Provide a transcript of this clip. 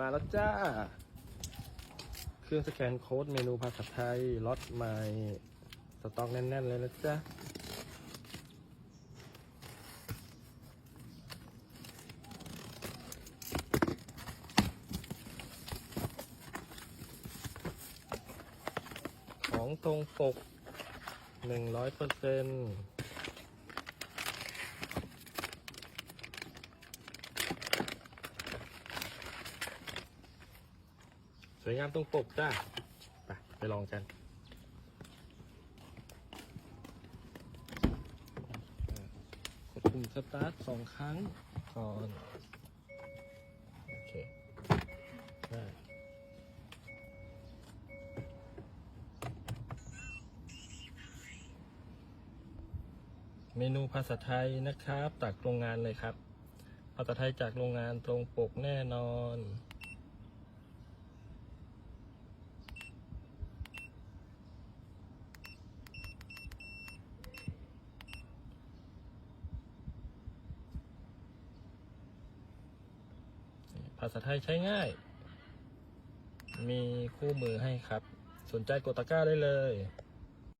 มาแล้วจ้า เครื่องสแกนโค้ดเมนูภาษาไทยล็อตใหม่สต็อกแน่น ๆ เลยนะจ๊ะของตรงปกหนึ่งร้อยเปอร์เซ็นต์ สวยงามตรงปกจ้าไปไปลองกันกดปุ่มสตาร์ทสองครั้งก่อนโอเคได้เมนูภาษาไทยนะครับจากโรงงานเลยครับ ภาษาไทยจากโรงงานตรงปกแน่นอน ภาษาไทยใช้ง่าย มีคู่มือให้ครับ สนใจกดตะกร้าได้เลย